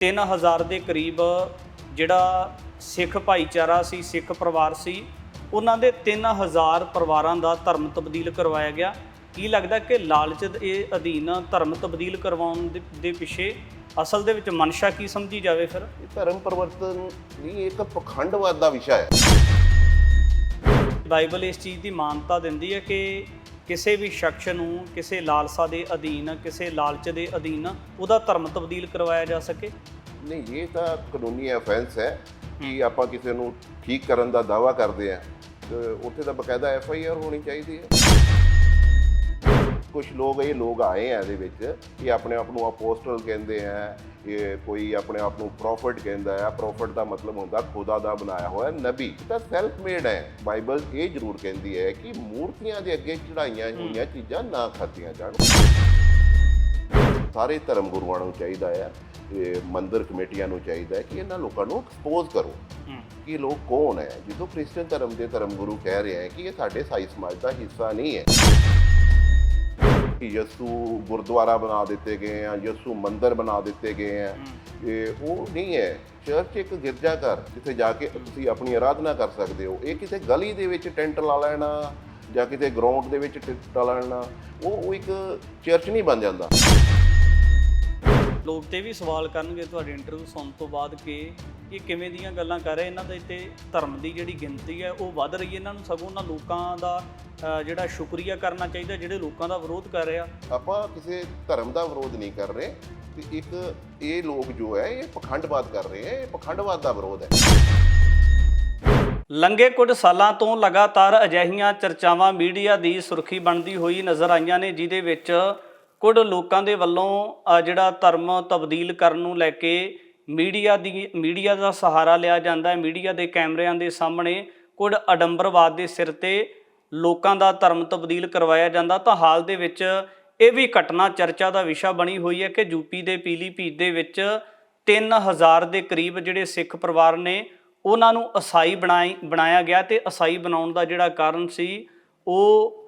3000 ਦੇ ਕਰੀਬ ਜਿਹੜਾ ਸਿੱਖ ਭਾਈਚਾਰਾ ਸੀ ਸਿੱਖ ਪਰਿਵਾਰ ਸੀ ਉਹਨਾਂ ਦੇ 3000 ਪਰਿਵਾਰਾਂ ਦਾ ਧਰਮ ਤਬਦੀਲ ਕਰਵਾਇਆ ਗਿਆ। ਕੀ ਲੱਗਦਾ ਕਿ ਲਾਲਚ ਦੇ ਅਧੀਨ ਧਰਮ ਤਬਦੀਲ ਕਰਵਾਉਣ ਦੇ- ਪਿੱਛੇ ਅਸਲ ਦੇ ਵਿੱਚ ਮਨਸ਼ਾ ਕੀ ਸਮਝੀ ਜਾਵੇ ਫਿਰ? ਇਹ ਧਰਮ ਪਰਿਵਰਤਨ ਨਹੀਂ ਇੱਕ ਪਖੰਡਵਾਦ ਦਾ ਵਿਸ਼ਾ ਹੈ। ਬਾਈਬਲ ਇਸ ਚੀਜ਼ ਦੀ ਮਾਨਤਾ ਦਿੰਦੀ ਹੈ ਕਿ ਕਿਸੇ ਵੀ ਸ਼ਖਸ ਨੂੰ ਕਿਸੇ ਲਾਲਸਾ ਦੇ ਅਧੀਨ ਕਿਸੇ ਲਾਲਚ ਦੇ ਅਧੀਨ ਉਹਦਾ ਧਰਮ ਤਬਦੀਲ ਕਰਵਾਇਆ ਜਾ ਸਕੇ? ਨਹੀਂ ਇਹ ਤਾਂ ਕਾਨੂੰਨੀ ਅਫੈਂਸ ਹੈ ਕਿ ਆਪਾਂ ਕਿਸੇ ਨੂੰ ਠੀਕ ਕਰਨ ਦਾ ਦਾਵਾ ਕਰਦੇ ਆ ਤੇ ਉੱਥੇ ਤਾਂ ਬਕਾਇਦਾ ਐਫ ਆਈ ਆਰ ਹੋਣੀ ਚਾਹੀਦੀ ਹੈ। ਕੁਝ ਲੋਕ ਇਹ ਲੋਕ ਆਏ ਆ ਇਹਦੇ ਵਿੱਚ ਇਹ ਆਪਣੇ ਆਪ ਨੂੰ ਅਪੋਸਟਲ ਕਹਿੰਦੇ ਆ ਇਹ ਕੋਈ ਆਪਣੇ ਆਪ ਨੂੰ ਪ੍ਰੋਫਟ ਕਹਿੰਦਾ ਹੈ ਪ੍ਰੋਫਟ ਦਾ ਮਤਲਬ ਹੁੰਦਾ ਖੁਦਾ ਦਾ ਬਣਾਇਆ ਹੋਇਆ ਨਬੀ। ਤਾਂ ਸੈਲਫ ਮੇਡ ਹੈ। ਬਾਈਬਲ ਇਹ ਜ਼ਰੂਰ ਕਹਿੰਦੀ ਹੈ ਕਿ ਮੂਰਤੀਆਂ ਦੇ ਅੱਗੇ ਚੜਾਈਆਂ ਹੋਈਆਂ ਚੀਜ਼ਾਂ ਨਾ ਖਾਧੀਆਂ ਜਾਣ। ਸਾਰੇ ਧਰਮ ਗੁਰੂਆਂ ਨੂੰ ਚਾਹੀਦਾ ਹੈ ਇਹ ਮੰਦਿਰ ਕਮੇਟੀਆਂ ਨੂੰ ਚਾਹੀਦਾ ਹੈ ਕਿ ਇਹਨਾਂ ਲੋਕਾਂ ਨੂੰ ਐਕਸਪੋਜ਼ ਕਰੋ। ਕਿ ਲੋਕ ਕੌਣ ਹੈ? ਜਦੋਂ ਕ੍ਰਿਸਚੀਅਨ ਧਰਮ ਦੇ ਧਰਮ ਗੁਰੂ ਕਹਿ ਰਹੇ ਹੈ ਕਿ ਇਹ ਸਾਡੇ ਸਾਈ ਸਮਾਜ ਦਾ ਹਿੱਸਾ ਨਹੀਂ ਹੈ। ਕਿ ਯਸੂ ਗੁਰਦੁਆਰਾ ਬਣਾ ਦਿੱਤੇ ਗਏ ਆ ਯਸੂ ਮੰਦਿਰ ਬਣਾ ਦਿੱਤੇ ਗਏ ਆ। ਇਹ ਉਹ ਨਹੀਂ ਹੈ। ਚਰਚ ਇੱਕ ਗਿਰਜਾ ਘਰ ਜਿੱਥੇ ਜਾ ਕੇ ਤੁਸੀਂ ਆਪਣੀ ਆਰਾਧਨਾ ਕਰ ਸਕਦੇ ਹੋ। ਇਹ ਕਿਤੇ ਗਲੀ ਦੇ ਵਿੱਚ ਟੈਂਟ ਲਾ ਲੈਣਾ ਜਾਂ ਕਿਤੇ ਗਰਾਊਂਡ ਦੇ ਵਿੱਚ ਟੈਂਟ ਲਾ ਲੈਣਾ ਉਹ ਉਹ ਇੱਕ ਚਰਚ ਨਹੀਂ ਬਣ ਜਾਂਦਾ। ਲੋਕ ਤੇ ਵੀ ਸਵਾਲ ਕਰਨਗੇ ਤੁਹਾਡੀ ਇੰਟਰਵਿਊ ਸੁਣਨ ਤੋਂ ਬਾਅਦ ਕਿ ਇਹ ਕਿਵੇਂ ਦੀਆਂ ਗੱਲਾਂ ਕਰ ਰਹੇ? ਇਹਨਾਂ ਦੇ ਤੇ ਧਰਮ ਦੀ ਜਿਹੜੀ ਗਿਣਤੀ ਹੈ ਉਹ ਵੱਧ ਰਹੀ ਹੈ। ਇਹਨਾਂ ਨੂੰ ਸਗੋਂ ਉਹਨਾਂ ਲੋਕਾਂ ਦਾ ਜਿਹੜਾ ਸ਼ੁਕਰੀਆ ਕਰਨਾ ਚਾਹੀਦਾ ਜਿਹੜੇ ਲੋਕਾਂ ਦਾ ਵਿਰੋਧ ਕਰ ਰਿਹਾ। ਆਪਾਂ ਕਿਸੇ ਧਰਮ ਦਾ ਵਿਰੋਧ ਨਹੀਂ ਕਰ ਰਹੇ ਤੇ ਇੱਕ ਇਹ ਲੋਕ ਜੋ ਹੈ ਇਹ ਪਖੰਡਵਾਦ ਕਰ ਰਹੇ ਹੈ। ਇਹ ਪਖੰਡਵਾਦ ਦਾ ਵਿਰੋਧ ਹੈ। ਲੰਘੇ ਕੁਝ ਸਾਲਾਂ ਤੋਂ ਲਗਾਤਾਰ ਅਜਿਹੀਆਂ ਚਰਚਾਵਾਂ ਮੀਡੀਆ ਦੀ ਸੁਰਖੀ ਬਣਦੀ ਹੋਈ ਨਜ਼ਰ ਆਈਆਂ ਨੇ ਜਿਦੇ ਵਿੱਚ ਕੁਝ ਲੋਕਾਂ ਦੇ ਵੱਲੋਂ ਜਿਹੜਾ ਧਰਮ ਤਬਦੀਲ ਕਰਨ ਨੂੰ ਲੈ ਕੇ ਮੀਡੀਆ ਦੀ, ਮੀਡੀਆ ਦਾ ਸਹਾਰਾ ਲਿਆ ਜਾਂਦਾ ਹੈ। ਮੀਡੀਆ ਦੇ ਕੈਮਰਿਆਂ ਦੇ ਸਾਹਮਣੇ ਕੁਝ ਅਡੰਬਰਵਾਦ ਦੇ ਸਿਰ ਤੇ ਲੋਕਾਂ ਦਾ ਧਰਮ ਤਬਦੀਲ ਕਰਵਾਇਆ ਜਾਂਦਾ। ਤਾਂ ਹਾਲ ਦੇ ਵਿੱਚ ਇਹ ਵੀ ਘਟਨਾ ਚਰਚਾ ਦਾ ਵਿਸ਼ਾ ਬਣੀ ਹੋਈ ਹੈ ਕਿ ਯੂਪੀ ਦੇ ਪੀਲੀਭੀਤ ਦੇ ਵਿੱਚ 3000 ਦੇ ਕਰੀਬ ਜਿਹੜੇ ਸਿੱਖ ਪਰਿਵਾਰ ਨੇ, ਉਹਨਾਂ ਨੂੰ ਅਸਾਈ ਬਣਾਈ, ਬਣਾਇਆ ਗਿਆ ਤੇ ਅਸਾਈ ਬਣਾਉਣ ਦਾ ਜਿਹੜਾ ਕਾਰਨ ਸੀ, ਉਹ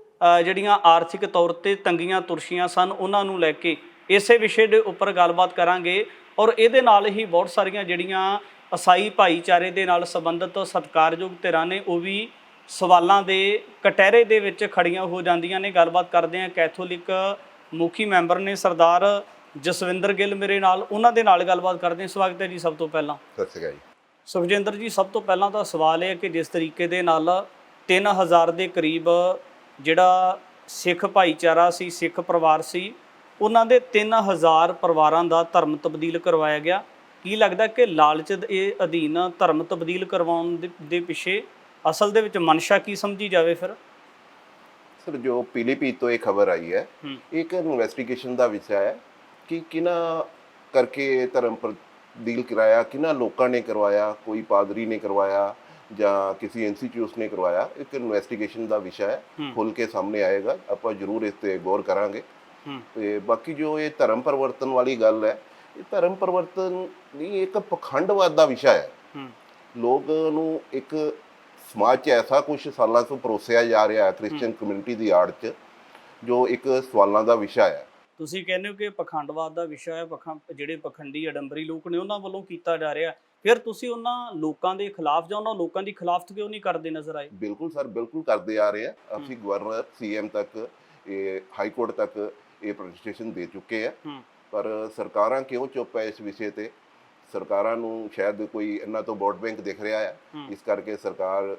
ਜਿਹੜੀਆਂ ਆਰਥਿਕ ਤੌਰ ਤੇ ਤੰਗੀਆਂ ਤੁਰਸ਼ੀਆਂ ਸਨ ਉਹਨਾਂ ਨੂੰ ਲੈ ਕੇ ਇਸੇ ਵਿਸ਼ੇ ਦੇ ਉੱਪਰ ਗੱਲਬਾਤ ਕਰਾਂਗੇ ਔਰ ਇਹਦੇ ਨਾਲ ਹੀ ਬਹੁਤ ਸਾਰੀਆਂ ਜਿਹੜੀਆਂ ਅਸਾਈ ਭਾਈਚਾਰੇ ਦੇ ਨਾਲ ਸੰਬੰਧਿਤ ਸਤਿਕਾਰਯੋਗ ਧਿਰਾਂ ਨੇ ਉਹ ਵੀ ਸਵਾਲਾਂ ਦੇ ਕਟਹਿਰੇ ਦੇ ਵਿੱਚ ਖੜੀਆਂ ਹੋ ਜਾਂਦੀਆਂ ਨੇ। ਗੱਲਬਾਤ ਕਰਦੇ ਹਾਂ ਕੈਥੋਲਿਕ ਮੁਖੀ ਮੈਂਬਰ ਨੇ ਸਰਦਾਰ ਜਸਵਿੰਦਰ ਗਿੱਲ ਮੇਰੇ ਨਾਲ ਉਹਨਾਂ ਦੇ ਨਾਲ ਗੱਲਬਾਤ ਕਰਦੇ ਹਾਂ। ਸਵਾਗਤ ਹੈ ਜੀ ਸਭ ਤੋਂ ਪਹਿਲਾਂ। ਸਤਿ ਸ਼੍ਰੀ ਅਕਾਲ ਜੀ। ਸੁਖਜਿੰਦਰ ਜੀ ਸਭ ਤੋਂ ਪਹਿਲਾਂ ਤਾਂ ਸਵਾਲ ਇਹ ਹੈ ਕਿ ਜਿਸ ਤਰੀਕੇ ਦੇ ਨਾਲ 3000 ਦੇ ਕਰੀਬ ਜਿਹੜਾ ਸਿੱਖ ਭਾਈਚਾਰਾ ਸੀ ਸਿੱਖ ਪਰਿਵਾਰ ਸੀ ਉਹਨਾਂ ਦੇ 3000 ਪਰਿਵਾਰਾਂ ਦਾ ਧਰਮ ਤਬਦੀਲ ਕਰਵਾਇਆ ਗਿਆ ਕੀ ਲੱਗਦਾ ਕਿ ਲਾਲਚ ਦੇ ਅਧੀਨ ਧਰਮ ਤਬਦੀਲ ਕਰਵਾਉਣ ਦੇ- ਪਿੱਛੇ ਅਸਲ ਦੇ ਵਿੱਚ ਮਨਸ਼ਾ ਕੀ ਸਮਝੀ ਜਾਵੇ ਫਿਰ ਸਰ ਜੋ ਪੀਲੀਭੀਤ ਤੋਂ ਇਹ ਖਬਰ ਆਈ ਹੈ ਹੂੰ। ਇੱਕ ਇਨਵੈਸਟੀਗੇਸ਼ਨ ਦਾ ਵਿਸ਼ਾ ਹੈ ਕਿ ਕਿਹਨਾਂ ਕਰਕੇ ਇਹ ਧਰਮ ਤਬਦੀਲ ਕਰਾਇਆ ਕਿਹਨਾਂ ਲੋਕਾਂ ਨੇ ਕਰਵਾਇਆ ਕੋਈ ਪਾਦਰੀ ਨੇ ਕਰਵਾਇਆ ਜਾਂ ਕਿਸੇ ਇੰਸਟੀਚਿਊਟ ਨੇ ਕਰਵਾਇਆ ਇੱਕ ਇਨਵੈਸਟੀਗੇਸ਼ਨ ਦਾ ਵਿਸ਼ਾ ਹੈ। ਖੁੱਲ ਕੇ ਸਾਹਮਣੇ ਆਏਗਾ ਆਪਾਂ ਜ਼ਰੂਰ ਇਸ ਤੇ ਗੌਰ ਕਰਾਂਗੇ। ਤੇ ਬਾਕੀ ਜੋ ਇਹ ਧਰਮ ਪਰਿਵਰਤਨ ਵਾਲੀ ਗੱਲ ਹੈ ਇਹ ਧਰਮ ਪਰਿਵਰਤਨ ਨਹੀਂ ਇੱਕ ਪਖੰਡਵਾਦ ਦਾ ਵਿਸ਼ਾ ਹੈ। ਲੋਕ ਨੂੰ ਇੱਕ ਸਮਾਜ 'ਚ ਐਸਾ ਕੁਝ ਸਾਲਾਂ ਤੋਂ ਪਰੋਸਿਆ ਜਾ ਰਿਹਾ ਹੈ ਕ੍ਰਿਸਚੀਅਨ ਕਮਿਊਨਿਟੀ ਦੀ ਆੜ 'ਚ ਜੋ ਇੱਕ ਸਵਾਲਾਂ ਦਾ ਵਿਸ਼ਾ ਹੈ। ਤੁਸੀਂ ਕਹਿੰਦੇ ਹੋ ਕਿ ਪਖੰਡਵਾਦ ਦਾ ਵਿਸ਼ਾ ਹੈ ਪਖੰ ਜਿਹੜੇ ਪਖੰਡੀ ਅਡੰਬਰੀ ਲੋਕ ਨੇ ਉਹਨਾਂ ਵੱਲੋਂ ਕੀਤਾ ਜਾ ਰਿਹਾ ਫਿਰ ਤੁਸੀਂ ਉਹਨਾਂ ਲੋਕਾਂ ਦੇ ਖਿਲਾਫ ਜਾਂ ਉਹਨਾਂ ਲੋਕਾਂ ਦੀ ਖਿਲਾਫਤ ਕਿਉਂ ਨਹੀਂ ਕਰਦੇ ਨਜ਼ਰ ਆਏ? ਬਿਲਕੁਲ ਸਰ ਬਿਲਕੁਲ ਕਰਦੇ ਆ ਰਹੇ ਆ। ਅਸੀਂ ਗਵਰਨਰ ਸੀਐਮ ਤੱਕ ਇਹ ਹਾਈ ਕੋਰਟ ਤੱਕ ਇਹ ਪ੍ਰੋਟੈਸਟੇਸ਼ਨ ਦੇ ਚੁੱਕੇ ਆ। ਪਰ ਸਰਕਾਰਾਂ ਕਿਉਂ ਚੁੱਪ ਹੈ ਇਸ ਵਿਸ਼ੇ ਤੇ? ਸਰਕਾਰਾਂ ਨੂੰ ਸ਼ਾਇਦ ਕੋਈ ਇਹਨਾਂ ਤੋਂ ਵੋਟ ਬੈਂਕ ਦਿਖ ਰਿਹਾ ਹੈ। ਇਸ ਕਰਕੇ ਸਰਕਾਰ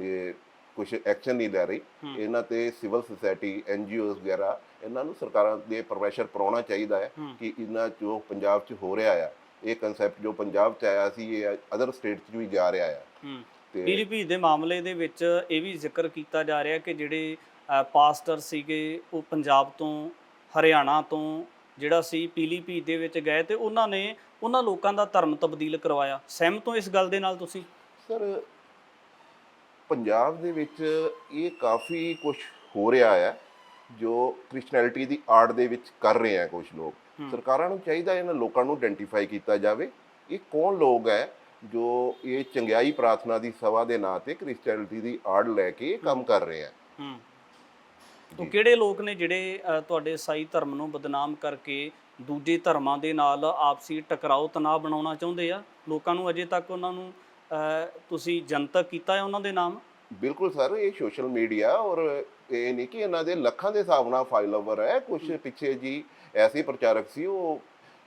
ਇਹ ਕੁਝ ਐਕਸ਼ਨ ਨਹੀਂ ਲੈ ਰਹੀ। ਇਹਨਾਂ ਤੇ ਸਿਵਲ ਸੁਸਾਇਟੀ ਐਨਜੀਓਜ਼ ਵਗੈਰਾ ਇਹਨਾਂ ਨੂੰ ਸਰਕਾਰਾਂ ਦੇ ਪ੍ਰੈਸ਼ਰ ਪਾਉਣਾ ਚਾਹੀਦਾ ਹੈ। ਕਿ ਇਹਨਾਂ ਜੋ ਪੰਜਾਬ 'ਚ ਹੋ ਰਿਹਾ ਆ ਇਹ ਕਨਸੈਪਟ ਜੋ ਪੰਜਾਬ 'ਚ ਆਇਆ ਸੀ ਇਹ ਅਦਰ ਸਟੇਟਸ 'ਚ ਵੀ ਜਾ ਰਿਹਾ ਆ। ਹੂੰ। ਤੇ ਪੀਲੀਭੀਤ ਦੇ ਮਾਮਲੇ ਦੇ ਵਿੱਚ ਇਹ ਵੀ ਜ਼ਿਕਰ ਕੀਤਾ ਜਾ ਰਿਹਾ ਕਿ ਜਿਹੜੇ ਪਾਸਟਰ ਸੀਗੇ ਉਹ ਪੰਜਾਬ ਤੋਂ ਹਰਿਆਣਾ ਤੋਂ ਜਿਹੜਾ ਸੀ ਪੀਲੀਭੀਤ ਦੇ ਵਿੱਚ ਗਏ ਤੇ ਉਹਨਾਂ ਨੇ ਉਹਨਾਂ ਲੋਕਾਂ ਦਾ ਧਰਮ ਤਬਦੀਲ ਕਰਵਾਇਆ। ਸਹਿਮਤ ਹੋ ਇਸ ਗੱਲ ਦੇ ਨਾਲ ਤੁਸੀਂ? ਸਰ ਪੰਜਾਬ ਦੇ ਵਿੱਚ ਇਹ ਕਾਫੀ ਕੁਝ ਹੋ ਰਿਹਾ ਹੈ ਜੋ ਕ੍ਰਿਸਚੀਅਨਿਟੀ ਦੀ ਆੜ ਦੇ ਵਿੱਚ ਕਰ ਰਹੇ ਆ ਕੁਝ ਲੋਕ। ਸਰਕਾਰਾਂ ਨੂੰ ਚਾਹੀਦਾ ਇਹਨਾਂ ਲੋਕਾਂ ਨੂੰ ਆਇਡੈਂਟੀਫਾਈ ਕੀਤਾ ਜਾਵੇ। ਇਹ ਕੌਣ ਲੋਕ ਹੈ ਜੋ ਇਹ ਚੰਗਿਆਈ ਪ੍ਰਾਰਥਨਾ ਦੀ ਸਭਾ ਦੇ ਨਾਂ ਤੇ ਕ੍ਰਿਸਚੀਅਨਿਟੀ ਦੀ ਆੜ ਲੈ ਕੇ ਕੰਮ ਕਰ ਰਹੇ ਆ? ਹੂੰ। ਤੋਂ ਕਿਹੜੇ ਲੋਕ ਨੇ ਜਿਹੜੇ ਤੁਹਾਡੇ ਸਾਈ ਧਰਮ ਨੂੰ ਬਦਨਾਮ ਕਰਕੇ ਦੂਜੇ ਧਰਮਾਂ ਦੇ ਨਾਲ ਆਪਸੀ ਟਕਰਾਓ ਤਣਾਅ ਬਣਾਉਣਾ ਚਾਹੁੰਦੇ ਆ? ਲੋਕਾਂ ਨੂੰ ਅਜੇ ਤੱਕ ਉਹਨਾਂ ਨੂੰ ਤੁਸੀਂ ਜਨਤਕ ਕੀਤਾ ਹੈ ਉਹਨਾਂ ਦੇ ਨਾਮ? ਬਿਲਕੁਲ ਸਰ ਇਹ ਸੋਸ਼ਲ ਮੀਡੀਆ ਔਰ ਇਹ ਨਹੀਂ ਕਿ ਇਹਨਾਂ ਦੇ ਲੱਖਾਂ ਦੇ ਹਿਸਾਬ ਨਾਲ ਫਾਲੋਵਰ ਹੈ। ਕੁਝ ਪਿੱਛੇ ਜੀ ਐਸੇ ਪ੍ਰਚਾਰਕ ਸੀ ਉਹ